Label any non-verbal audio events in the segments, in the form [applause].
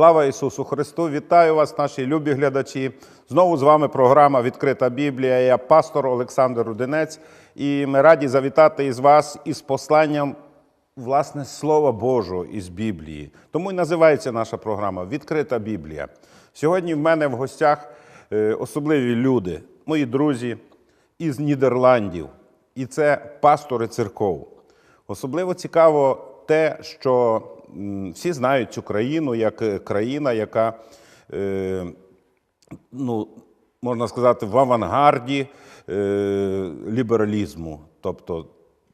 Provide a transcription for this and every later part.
Слава Ісусу Христу! Вітаю вас, наші любі глядачі. Знову з вами програма Відкрита Біблія. Я пастор Олександр Рудинець, і ми раді завітати із вас із посланням власне Слова Божого із Біблії. Тому і називається наша програма Відкрита Біблія. Сьогодні в мене в гостях е, особливі люди, мої друзі із Нідерландів, і це пастори церков. Особливо цікаво те, що всі знають цю країну як е, країна, яка, е, ну, можна сказати, в авангарді е, лібералізму. Тобто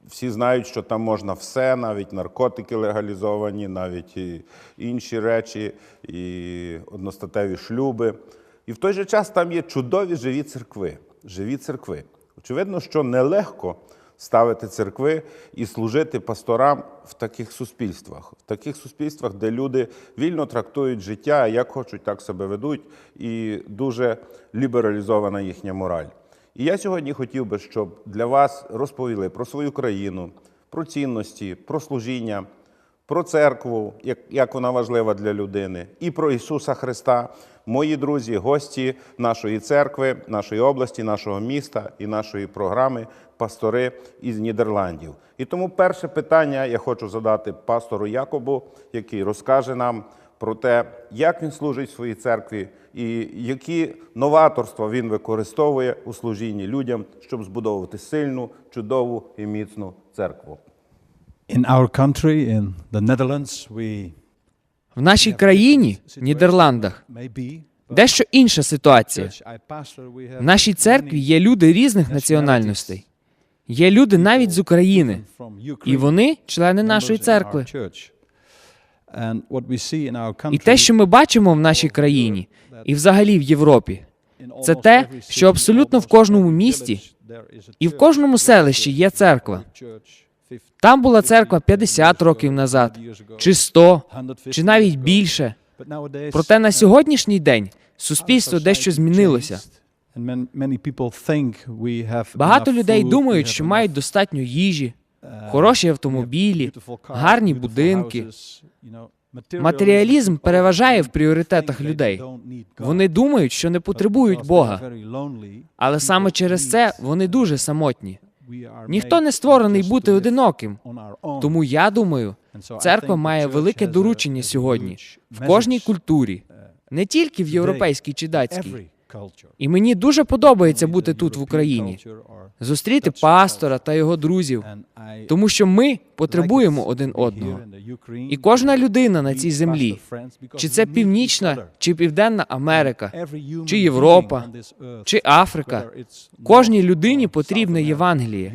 всі знають, що там можна все, навіть наркотики легалізовані, навіть і інші речі, і одностатеві шлюби. І в той же час там є чудові живі церкви. Живі церкви. Очевидно, що нелегко ставити церкви і служити пасторам в таких суспільствах, в таких суспільствах, де люди вільно трактують життя, як хочуть, так себе ведуть, і дуже лібералізована їхня мораль. І я сьогодні хотів би, щоб для вас розповіли про свою країну, про цінності, про служіння, про церкву, як, вона важлива для людини, і про Ісуса Христа, мої друзі, гості нашої церкви, нашої області, нашого міста і нашої програми пастори із Нідерландів. І тому перше питання я хочу задати пастору Якобу, який розкаже нам про те, як він служить в своїй церкві і які новаторства він використовує у служінні людям, щоб збудовувати сильну, чудову і міцну церкву. В нашій країні, Нідерландах, дещо інша ситуація. В нашій церкві є люди різних національностей. Є люди навіть з України, і вони члени нашої церкви. І те, що ми бачимо в нашій країні і взагалі в Європі, це те, що абсолютно в кожному місті і в кожному селищі є церква. Church 50 Там була церква 50 років назад, чи 100, чи навіть більше. Проте на сьогоднішній день суспільство дещо змінилося. Багато людей думають, що мають достатньо їжі, хороші автомобілі, гарні будинки. Матеріалізм переважає в пріоритетах людей. Вони думають, що не потребують Бога, але саме через це вони дуже самотні. Ніхто не створений бути одиноким. Тому я думаю, церква має велике доручення сьогодні в кожній культурі, uh, не тільки в європейській чи датській. І мені дуже подобається бути тут в Україні, зустріти пастора та його друзів, тому що ми потребуємо один одного. І кожна людина на цій землі, чи це Північна, чи Південна Америка, чи Європа, чи Африка, кожній людині потрібне Євангеліє.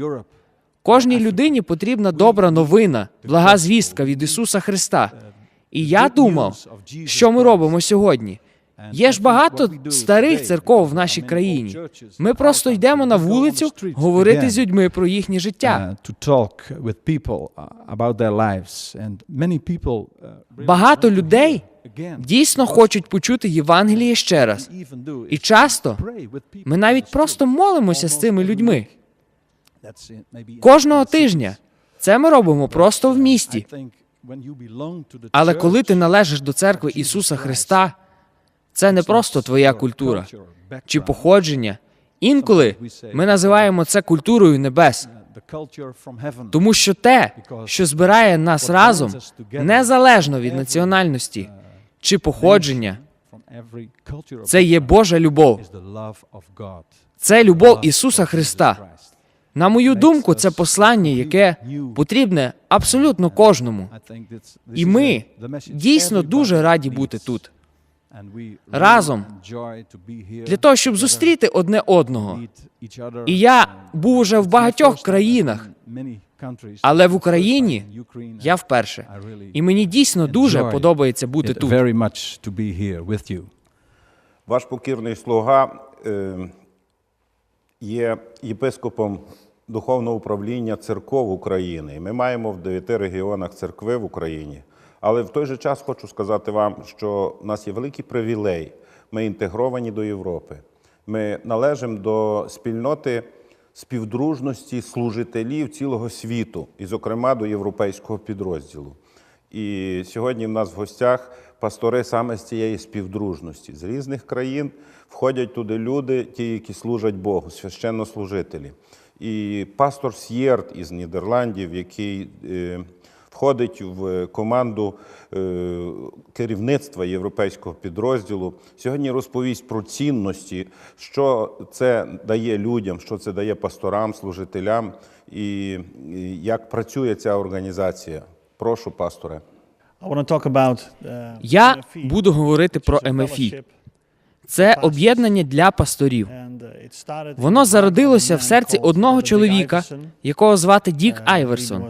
Кожній людині потрібна добра новина, блага звістка від Ісуса Христа. І я думав, що ми робимо сьогодні. Є ж багато старих церков в нашій країні. Ми просто йдемо на вулицю говорити з людьми про їхнє життя. uh, uh, uh, Багато людей дійсно хочуть почути Євангеліє ще раз. І часто ми навіть просто молимося з цими людьми. Кожного тижня. Це ми робимо просто в місті. To the Але коли ти належиш до церкви Ісуса Христа, це не просто твоя культура чи походження. Інколи ми називаємо це культурою небес, тому що те, що збирає нас разом, незалежно від національності чи походження, це є Божа любов. Це любов Ісуса Христа. На мою думку, це послання, яке потрібне абсолютно кожному. І ми дійсно дуже раді бути тут. Разом, Для того, щоб зустріти одне одного. І я був уже в багатьох країнах, але в Україні я вперше. І мені дійсно дуже подобається бути тут. Ваш покірний слуга е, є єпископом Духовного управління церков України. Ми маємо в дев'яти регіонах церкви в Україні. Але в той же час хочу сказати вам, що в нас є великий привілей. Ми інтегровані до Європи. Ми належимо до спільноти співдружності служителів цілого світу, і, зокрема, до європейського підрозділу. І сьогодні в нас в гостях пастори саме з цієї співдружності. З різних країн входять туди люди, ті, які служать Богу, священнослужителі. І пастор С'єрт із Нідерландів, який е, входить в команду е, керівництва європейського підрозділу, сьогодні розповість про цінності, що це дає людям, що це дає пасторам, служителям, і як працює ця організація. Прошу, пасторе. Uh, Я буду говорити про МФІ. Це об'єднання для пасторів. Воно зародилося в серці одного чоловіка, якого звати Дік Айверсон.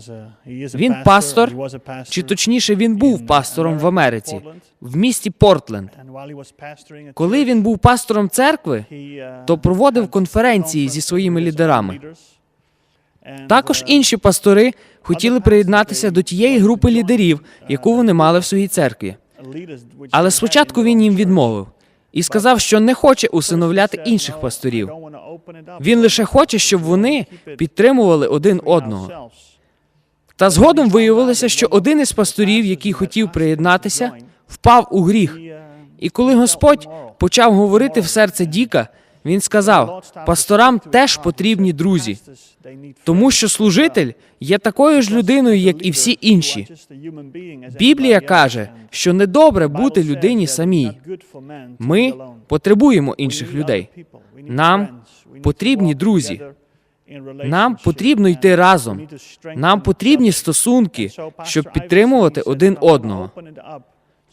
Він пастор, чи точніше він був пастором в Америці, в місті Портленд. Коли він був пастором церкви, то проводив конференції зі своїми лідерами. Також інші пастори хотіли приєднатися до тієї групи лідерів, яку вони мали в своїй церкві. Але спочатку він їм відмовив і сказав, що не хоче усиновляти інших пасторів. Він лише хоче, щоб вони підтримували один одного. Та згодом виявилося, що один із пасторів, який хотів приєднатися, впав у гріх. І коли Господь почав говорити в серце Діка, він сказав: пасторам теж потрібні друзі, тому що служитель є такою ж людиною, як і всі інші. Біблія каже, що недобре бути людині самій. Ми потребуємо інших людей. Нам потрібні друзі. Нам потрібно йти разом. Нам потрібні стосунки, щоб підтримувати один одного.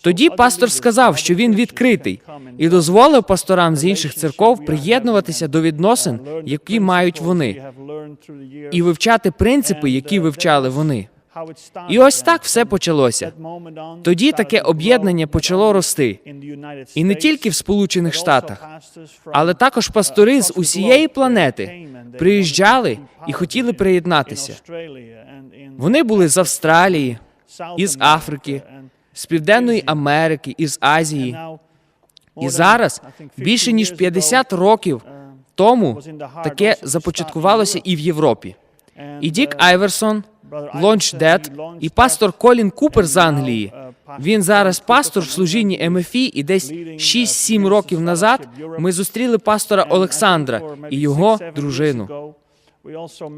Тоді пастор сказав, що він відкритий і дозволив пасторам з інших церков приєднуватися до відносин, які мають вони, і вивчати принципи, які вивчали вони. І ось так все почалося. Тоді таке об'єднання почало рости. І не тільки в Сполучених Штатах, але також пастори з усієї планети приїжджали і хотіли приєднатися. Вони були з Австралії, із Африки, з Південної Америки, із Азії. І зараз, більше ніж 50 років тому, таке започаткувалося і в Європі. І Дік Айверсон, Лонч Дед і пастор Колін Купер з Англії. Він зараз пастор в служінні МФІ, і десь 6-7 років назад ми зустріли пастора Олександра і його дружину.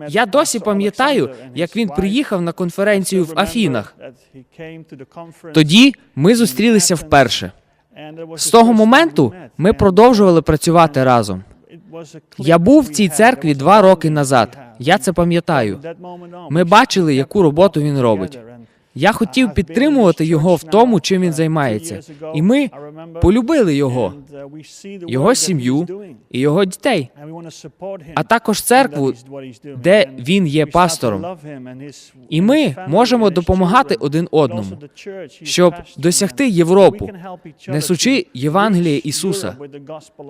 Я досі пам'ятаю, як він приїхав на конференцію в Афінах. Тоді ми зустрілися вперше. З того моменту ми продовжували працювати разом. Я був в цій церкві два роки назад. Я це пам'ятаю. Ми бачили, яку роботу він робить. Я хотів підтримувати його в тому, чим він займається, і ми полюбили його, його сім'ю і його дітей, а також церкву, де він є пастором. І ми можемо допомагати один одному, щоб досягти Європу, несучи Євангеліє Ісуса.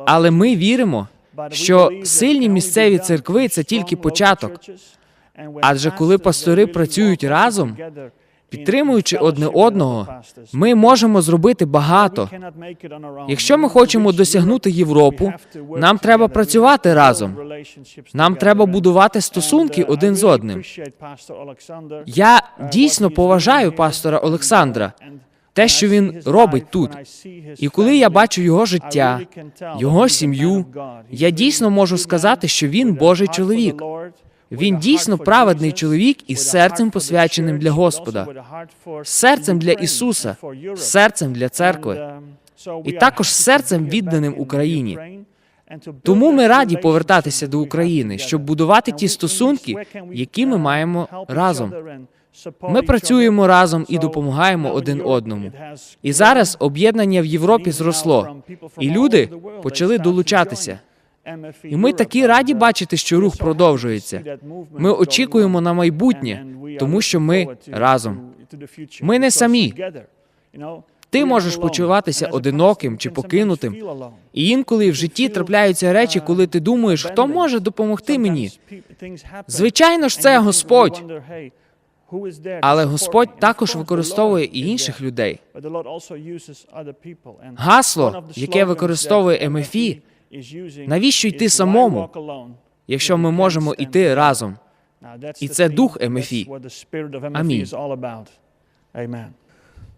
Але ми віримо, що сильні місцеві церкви це тільки початок. Адже коли пастори працюють разом, підтримуючи одне одного, ми можемо зробити багато. Якщо ми хочемо досягнути Європу, нам треба працювати разом. Нам треба будувати стосунки один з одним. Я дійсно поважаю пастора Олександра, те, що він робить тут. І коли я бачу його життя, його сім'ю, я дійсно можу сказати, що він Божий чоловік. Він дійсно праведний чоловік із серцем посвяченим для Господа, серцем для Ісуса, серцем для церкви, і також серцем відданим Україні. Тому ми раді повертатися до України, щоб будувати ті стосунки, які ми маємо разом. Ми працюємо разом і допомагаємо один одному. І зараз об'єднання в Європі зросло, і люди почали долучатися. І ми такі раді бачити, що рух продовжується. Ми очікуємо на майбутнє, тому що ми разом. Ми не самі. Ти можеш почуватися одиноким чи покинутим. І інколи в житті трапляються речі, коли ти думаєш, хто може допомогти мені. Звичайно ж, це Господь. Але Господь також використовує і інших людей. Гасло, яке використовує МФІ, навіщо йти самому, якщо ми можемо йти разом? І це дух МФІ. Амінь.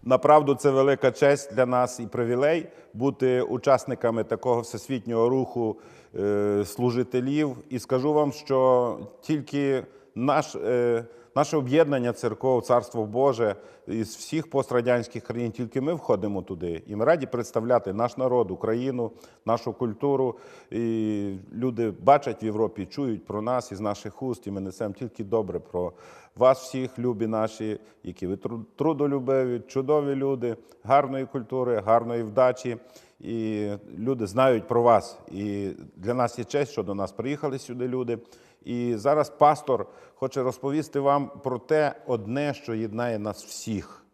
Направду це велика честь для нас і привілей бути учасниками такого всесвітнього руху е, служителів. І скажу вам, що тільки наш, е, наше об'єднання церков, Царство Боже із всіх пострадянських країн, тільки ми входимо туди. І ми раді представляти наш народ, Україну, нашу культуру. І люди бачать в Європі, чують про нас із наших уст, і ми несемо тільки добре про вас всіх, любі наші, які ви трудолюбиві, чудові люди, гарної культури, гарної вдачі. І люди знають про вас. І для нас є честь, що до нас приїхали сюди люди. І зараз пастор хоче розповісти вам про те одне, що єднає нас всіх.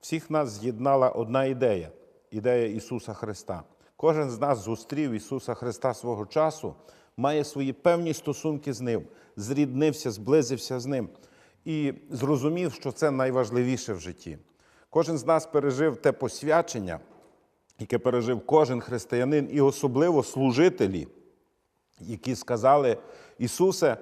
Всіх нас з'єднала одна ідея ідея Ісуса Христа. Кожен з нас зустрів Ісуса Христа свого часу, має свої певні стосунки з Ним, зріднився, зблизився з Ним і зрозумів, що це найважливіше в житті. Кожен з нас пережив те посвячення, яке пережив кожен християнин, і особливо служителі, які сказали: Ісусе,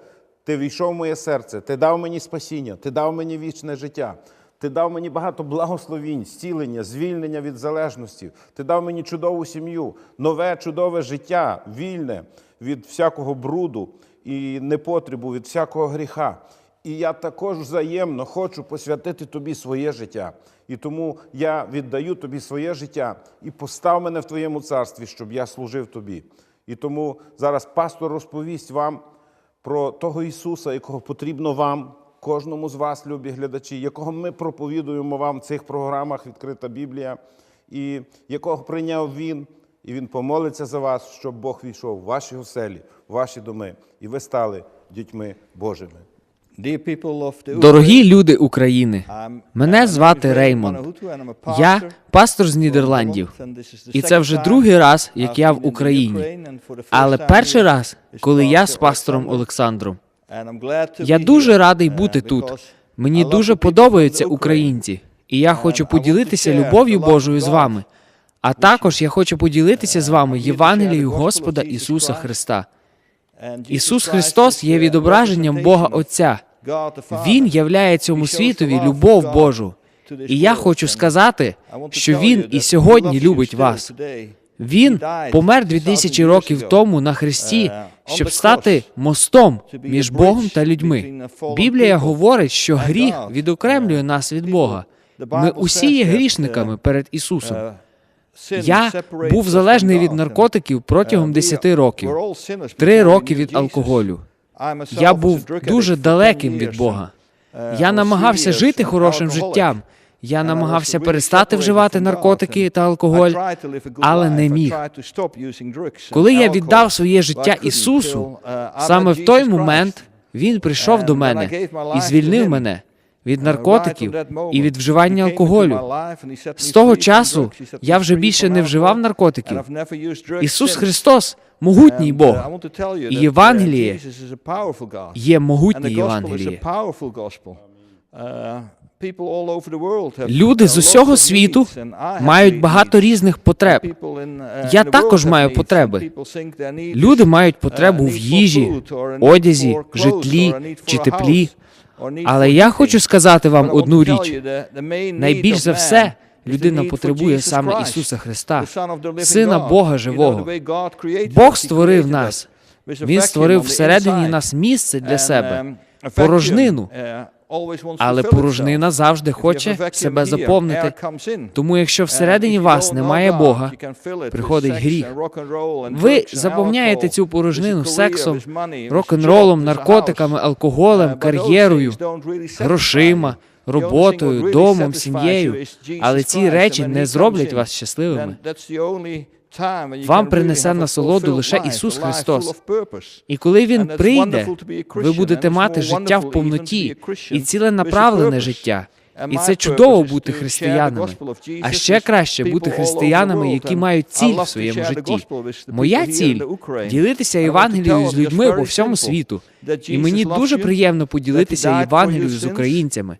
Ти війшов в моє серце, Ти дав мені спасіння, Ти дав мені вічне життя, Ти дав мені багато благословінь, зцілення, звільнення від залежності, Ти дав мені чудову сім'ю, нове чудове життя, вільне від всякого бруду і непотребу, від всякого гріха. І я також взаємно хочу посвятити тобі своє життя. І тому я віддаю тобі своє життя і постав мене в твоєму царстві, щоб я служив тобі. І тому зараз пастор розповість вам про того Ісуса, якого потрібно вам, кожному з вас, любі глядачі, якого ми проповідуємо вам в цих програмах Відкрита Біблія, і якого прийняв Він, і Він помолиться за вас, щоб Бог війшов в ваші оселі, в ваші доми, і ви стали дітьми Божими. Дорогі люди України, мене звати Реймонд. Я пастор з Нідерландів. І це вже другий раз, як я в Україні. Але перший раз, коли я з пастором. Олександром. Я дуже радий uh, бути тут. Мені дуже подобаються українці, і я хочу поділитися любов'ю Божою з вами. А також я хочу поділитися з вами Євангелією Господа Ісуса. Христа. Ісус Христос є відображенням Бога Отця. Він являє цьому світові любов Божу. І я хочу сказати, що Він і сьогодні любить вас. Він помер 2000 2000 років тому на Христі, Uh, щоб стати мостом між Богом та людьми. Біблія говорить, що гріх відокремлює Uh, нас від Бога. Ми усі є грішниками uh, перед Ісусом. Uh, Я був залежний від наркотиків протягом uh, we 10 are- років, we're all sinners три before we роки knew від алкоголю. Я був дуже for 10 далеким від Бога. uh, Я намагався жити хорошим життям. Я намагався перестати вживати наркотики та алкоголь, але не міг. Коли я віддав своє життя Ісусу, uh, саме в той момент. Він прийшов до мене і звільнив мене від Uh, наркотиків і від вживання алкоголю. З того часу я вже більше не вживав наркотиків. Ісус. Христос могутній Бог. uh, І uh, Євангеліє. Є могутнє Євангеліє. Uh, Люди з uh, усього світу мають багато різних потреб. Uh, Я також маю потреби. Люди мають uh, потребу в їжі, одязі, житлі чи теплі. Але я хочу сказати вам одну річ. Найбільш за все, людина потребує саме Ісуса Христа, Сина. Бога живого. Бог створив нас. Він створив всередині нас місце для себе, um, порожнину. Uh, Але порожнина завжди хоче себе заповнити. Тому якщо всередині вас немає Бога, приходить гріх. ви заповняєте цю порожнину сексом, job, with a наркотиками, алкоголем, Uh, кар'єрою, грошима, роботою, домом, сім'єю. Але ці речі не зроблять вас щасливими. Вам принесе насолоду лише Ісус Христос. І коли Він прийде, ви будете мати життя в повноті і ціленаправлене purpose. життя. І це чудово бути християнами. А ще краще бути християнами, які мають ціль в своєму житті. Моя ціль ділитися Євангелією з людьми по всьому світу. І мені дуже приємно поділитися Євангелією з українцями.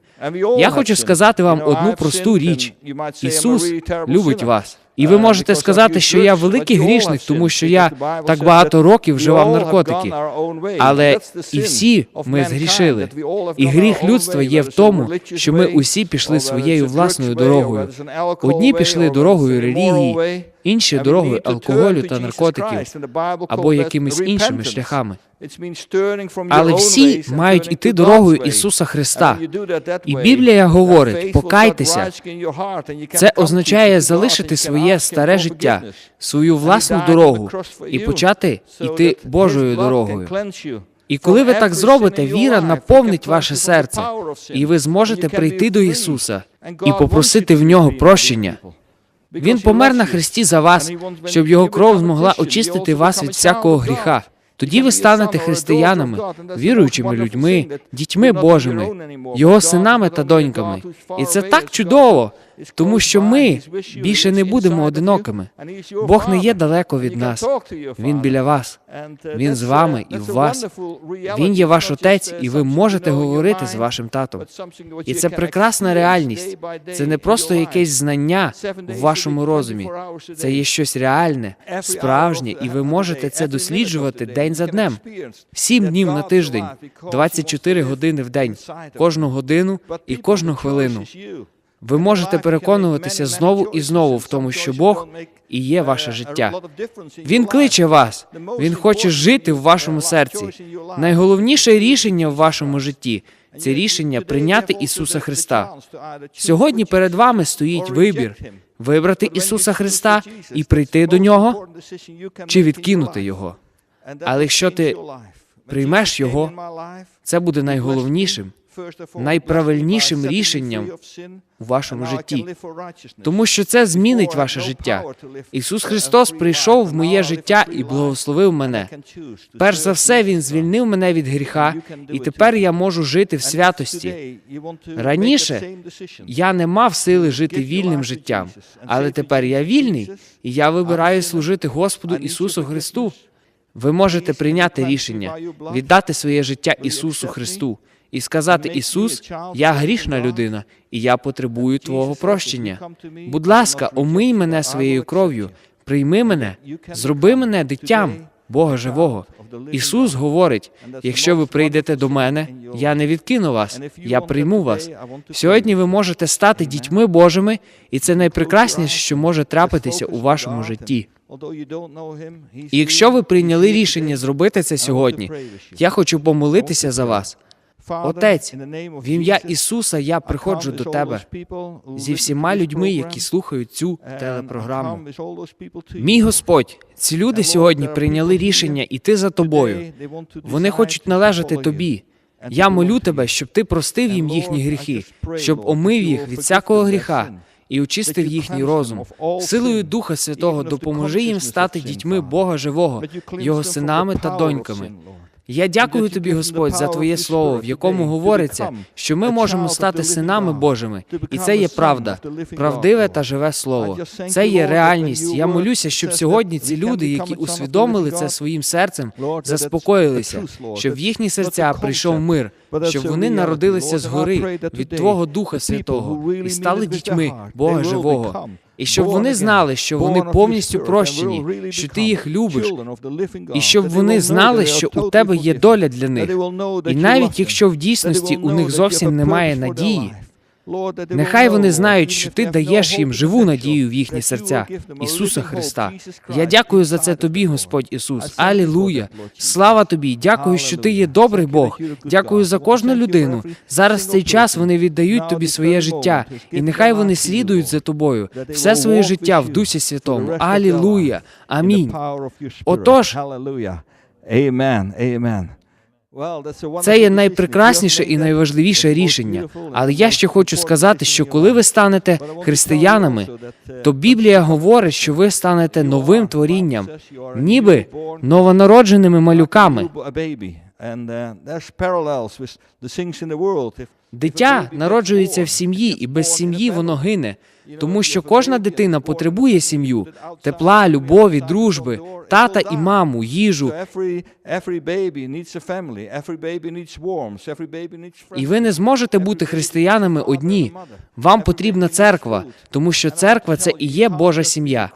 Я хочу сказати вам одну просту річ. Ісус любить вас. І ви можете сказати, що я великий грішник, тому що я так багато років вживав наркотики. Але і всі ми згрішили. І гріх людства є в тому, що ми усі пішли своєю власною дорогою. Одні пішли дорогою релігії, інші дорогою алкоголю та наркотиків, або якимись іншими шляхами. Але всі мають іти дорогою Ісуса Христа. І Біблія говорить: покайтеся. Це означає залишити своє старе життя, свою власну дорогу і почати йти Божою дорогою. І коли ви так зробите, віра наповнить ваше серце, і ви зможете прийти до Ісуса і попросити в нього прощення. Він помер на хресті за вас, щоб його кров змогла очистити вас від всякого гріха. Тоді ви станете християнами, віруючими людьми, дітьми Божими, його синами та доньками. І це так чудово, тому що ми більше не будемо одинокими. Бог не є далеко від нас. Він біля вас. Він з вами і в вас. Він є ваш отець, і ви можете говорити з вашим татом. І це прекрасна реальність. Це не просто якесь знання в вашому розумі. Це є щось реальне, справжнє, і ви можете це досліджувати день за днем. Сім днів на тиждень, 24 години в день, кожну годину і кожну хвилину. Ви можете переконуватися знову і знову в тому, що Бог і є ваше життя. Він кличе вас, він хоче жити в вашому серці. Найголовніше рішення в вашому житті це рішення прийняти Ісуса Христа. Сьогодні перед вами стоїть вибір вибрати Ісуса Христа і прийти до Нього, чи відкинути Його. Але якщо ти приймеш Його, Це буде найголовнішим, найправильнішим рішенням у вашому житті, тому що це змінить ваше життя. Ісус Христос прийшов в моє життя і благословив мене. Перш за все, Він звільнив мене від гріха, і тепер я можу жити в святості. Раніше Я не мав сили жити вільним життям, але тепер я вільний, і я вибираю служити Господу Ісусу Христу. Ви можете прийняти рішення, віддати своє життя Ісусу Христу і сказати: Ісус, я грішна людина, і я потребую Твого прощення. Будь ласка, омий мене своєю кров'ю, прийми мене, зроби мене дитям Бога живого. Ісус говорить: якщо ви прийдете до мене, я не відкину вас, я прийму вас. Сьогодні ви можете стати дітьми Божими, і це найпрекрасніше, що може трапитися у вашому житті. І якщо ви прийняли рішення зробити це сьогодні, я хочу помолитися за вас. Отець, в ім'я Ісуса я приходжу до тебе зі всіма людьми, які слухають цю телепрограму. Мій Господь, ці люди сьогодні прийняли рішення іти за тобою. Вони хочуть належати тобі. Я молю тебе, щоб ти простив їм їхні гріхи, щоб омив їх від всякого гріха і очистив їхній розум. Силою Духа Святого допоможи їм стати дітьми Бога живого, його синами та доньками. Я дякую тобі, Господь, за твоє слово, в якому говориться, що ми можемо стати синами Божими, і це є правда, правдиве та живе слово. Це є реальність. Я молюся, щоб сьогодні ці люди, які усвідомили це своїм серцем, заспокоїлися, щоб в їхні серця прийшов мир, щоб вони народилися згори від Твого Духа Святого і стали дітьми Бога живого. І щоб вони знали, що вони повністю прощені, що ти їх любиш, і щоб вони знали, що у тебе є доля для них. І навіть якщо в дійсності у них зовсім немає надії, нехай вони знають, що ти даєш їм живу надію в їхні серця, Ісуса Христа. Я дякую за це тобі, Господь Ісус. Алілуя! Слава тобі! Дякую, що ти є добрий Бог. Дякую за кожну людину. Зараз в цей час вони віддають тобі своє життя, і нехай вони слідують за тобою все своє життя в Дусі Святому. Алілуя! Амінь. Отож, Це є найпрекрасніше і найважливіше рішення. Але я ще хочу сказати, що коли ви станете християнами, то Біблія говорить, що ви станете новим творінням, ніби новонародженими малюками. Дитя народжується в сім'ї, і без сім'ї воно гине. Тому що кожна дитина потребує сім'ю, тепла, любові, дружби, тата і маму, їжу. І ви не зможете бути християнами одні. Вам потрібна церква, тому що церква це і є Божа сім'я.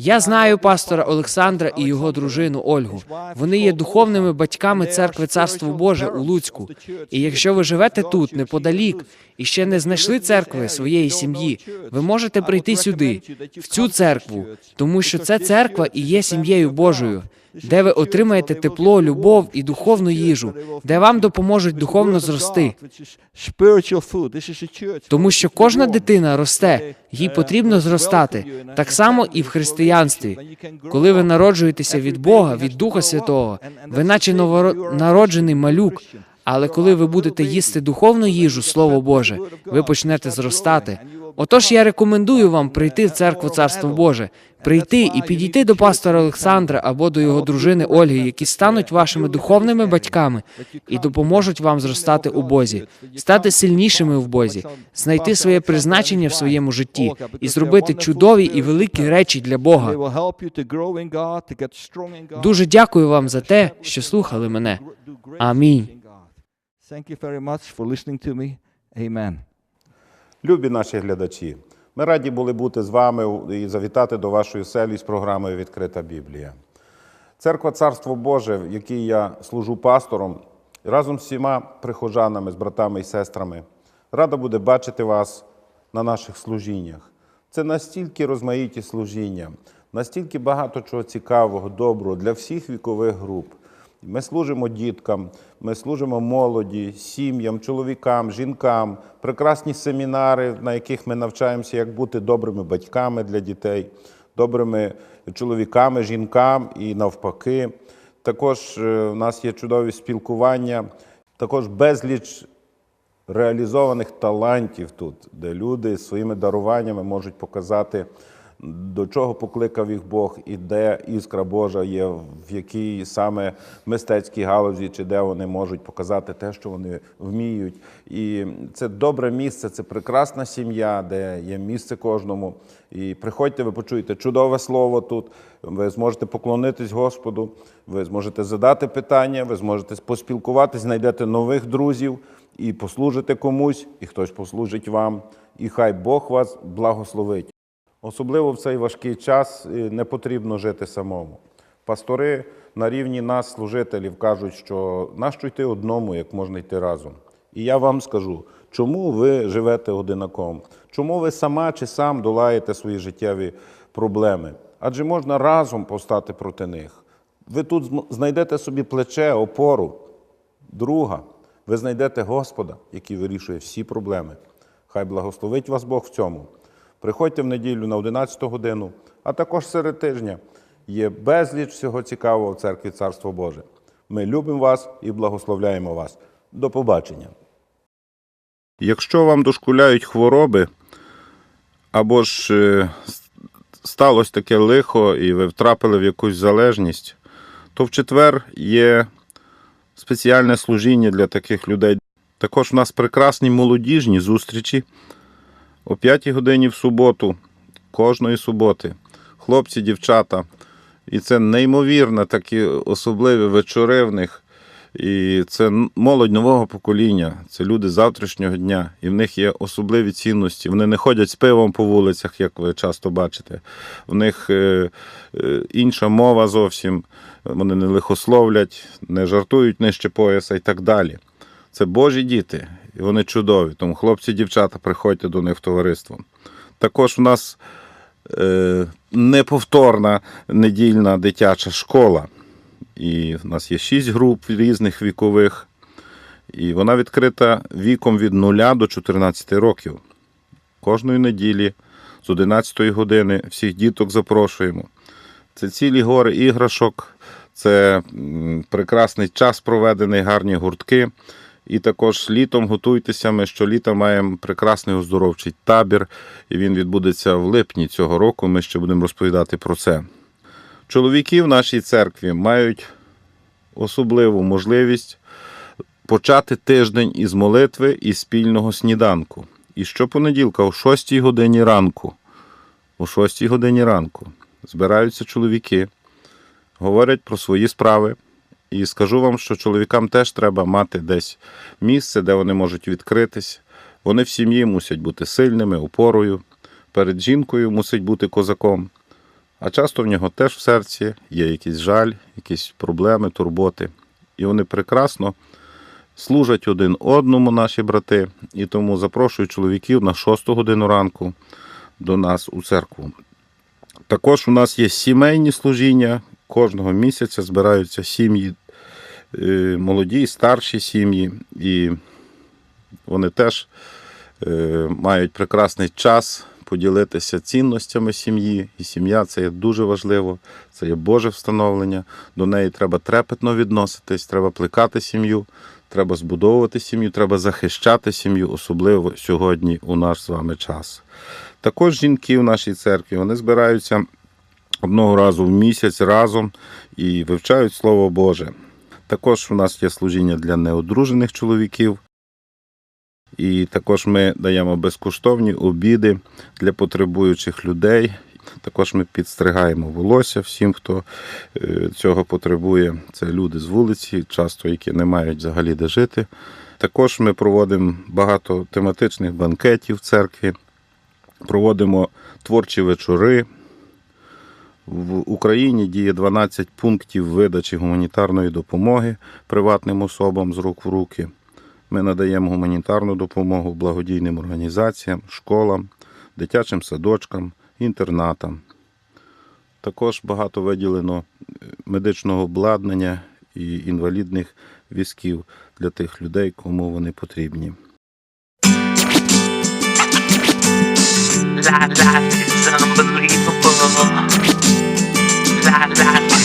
Я знаю пастора Олександра і його дружину Ольгу. Вони є духовними батьками церкви Царство Боже у Луцьку. І якщо ви живете тут неподалік і ще не знайшли церкви своєї сім'ї, ви можете прийти сюди, в цю церкву, тому що це церква і є сім'єю Божою, де ви отримаєте тепло, любов і духовну їжу, де вам допоможуть духовно зрости. Тому що кожна дитина росте, їй потрібно зростати, так само і в християнстві. Коли ви народжуєтеся від Бога, від Духа Святого, ви наче новонароджений малюк. Але коли ви будете їсти духовну їжу, Слово Боже, ви почнете зростати. Отож, я рекомендую вам прийти в церкву Царство Боже, прийти і підійти до пастора Олександра або до його дружини Ольги, які стануть вашими духовними батьками і допоможуть вам зростати у Бозі, стати сильнішими в Бозі, знайти своє призначення в своєму житті і зробити чудові і великі речі для Бога. Дуже дякую вам за те, що слухали мене. Амінь. Любі наші глядачі, ми раді були бути з вами і завітати до вашої селі з програмою Відкрита Біблія. Церква Царство Боже, в якій я служу пастором, разом з всіма прихожанами, з братами і сестрами, рада буде бачити вас на наших служіннях. Це настільки розмаїті служіння, настільки багато чого цікавого, доброго для всіх вікових груп. Ми служимо діткам, ми служимо молоді, сім'ям, чоловікам, жінкам, прекрасні семінари, на яких ми навчаємося, як бути добрими батьками для дітей, добрими чоловіками, жінкам і навпаки. Також е, в нас є чудові спілкування, також безліч реалізованих талантів тут, де люди своїми даруваннями можуть показати, до чого покликав їх Бог, і де іскра Божа є, в якій саме мистецькій галузі, чи де вони можуть показати те, що вони вміють. І це добре місце, це прекрасна сім'я, де є місце кожному. І приходьте, ви почуєте чудове слово тут. Ви зможете поклонитись Господу, ви зможете задати питання, ви зможете поспілкуватись, знайдете нових друзів і послужите комусь, і хтось послужить вам. І хай Бог вас благословить. Особливо в цей важкий час е, не потрібно жити самому. Пастори на рівні нас, служителів, кажуть, що нащо йти одному, як можна йти разом. І я вам скажу, чому ви живете одинаком? Чому ви сама чи сам долаєте свої життєві проблеми? Адже можна разом повстати проти них. Ви тут знайдете собі плече, опору, друга. Ви знайдете Господа, який вирішує всі проблеми. Хай благословить вас Бог в цьому. Приходьте в неділю на 11 годину, а також серед тижня. Є безліч всього цікавого в церкві Царство Боже. Ми любимо вас і благословляємо вас. До побачення. Якщо вам дошкуляють хвороби, або ж е, сталося таке лихо, і ви втрапили в якусь залежність, то в четвер є спеціальне служіння для таких людей. Також в нас прекрасні молодіжні зустрічі о 5 годині в суботу, кожної суботи. Хлопці, дівчата. І це неймовірно такі особливі вечори в них. І це молодь нового покоління, це люди завтрашнього дня, і в них є особливі цінності. Вони не ходять з пивом по вулицях, як ви часто бачите. В них е, е, інша мова зовсім. Вони не лихословлять, не жартують нижче пояса і так далі. Це Божі діти, і вони чудові. Тому хлопці, дівчата, приходьте до них в товариство. Також у нас е, неповторна недільна дитяча школа. І в нас є шість груп різних вікових. І вона відкрита віком від 0 до 14 років. Кожної неділі з 11 години всіх діток запрошуємо. Це цілі гори іграшок, це прекрасний час проведений, гарні гуртки. І також літом готуйтеся. Ми щоліта маємо прекрасний оздоровчий табір, і він відбудеться в липні цього року. Ми ще будемо розповідати про це. Чоловіки в нашій церкві мають особливу можливість почати тиждень із молитви і спільного сніданку. І щопонеділка о 6 годині ранку, о 6 годині ранку збираються чоловіки, говорять про свої справи. І скажу вам, що чоловікам теж треба мати десь місце, де вони можуть відкритись. Вони в сім'ї мусять бути сильними, опорою. Перед жінкою мусить бути козаком. А часто в нього теж в серці є якийсь жаль, якісь проблеми, турботи. І вони прекрасно служать один одному, наші брати, і тому запрошую чоловіків на 6 годину ранку до нас у церкву. Також у нас є сімейні служіння. Кожного місяця збираються сім'ї, е, молоді старші сім'ї, і вони теж е, мають прекрасний час поділитися цінностями сім'ї. І сім'я це є дуже важливо, це є Боже встановлення. До неї треба трепетно відноситись, треба плекати сім'ю, треба збудовувати сім'ю, треба захищати сім'ю, особливо сьогодні у наш з вами час. Також жінки в нашій церкві вони збираються одного разу в місяць разом і вивчають Слово Боже. Також у нас є служіння для неодружених чоловіків. І також ми даємо безкоштовні обіди для потребуючих людей. Також ми підстригаємо волосся всім, хто е, цього потребує. Це люди з вулиці, часто які не мають взагалі де жити. Також ми проводимо багато тематичних банкетів в церкві, проводимо творчі вечори. В Україні діє 12 пунктів видачі гуманітарної допомоги приватним особам з рук в руки. Ми надаємо гуманітарну допомогу благодійним організаціям, школам, дитячим садочкам, інтернатам. Також багато виділено е, медичного обладнання і інвалідних візків для тих людей, кому вони потрібні. Life, life is unbelievable. Life, life.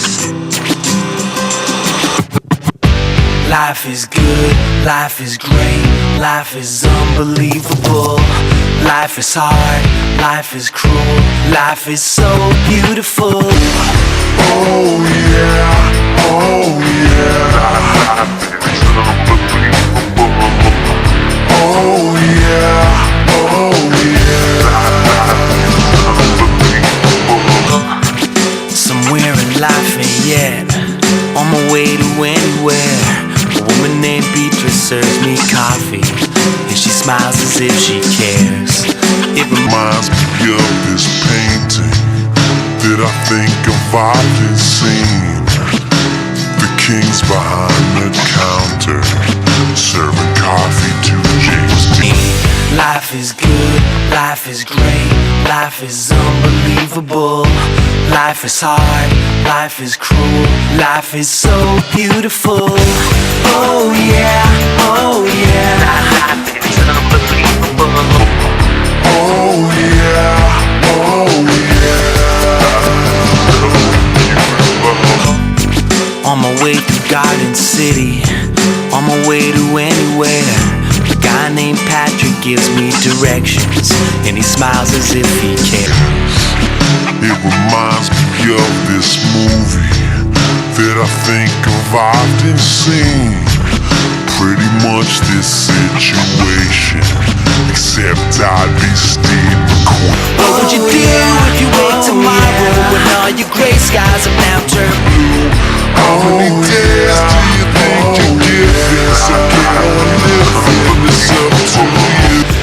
Life is good, life is great, life is unbelievable. Life is hard, life is cruel, life is so beautiful. Oh yeah, oh yeah. Oh [laughs] Life is hard, life is cruel, life is so beautiful. Oh yeah, oh yeah. Life is unbelievable. Oh yeah, oh yeah. On my way to Garden City, on my way to anywhere. A guy named Patrick gives me directions, and he smiles as if he cares. It reminds me of this movie that I think of I've seen pretty much this situation except I'd be Steve McQueen What would you do if you wake tomorrow when all your gray skies are now turned blue? How many days do you think you give this? I can't live, it's up to you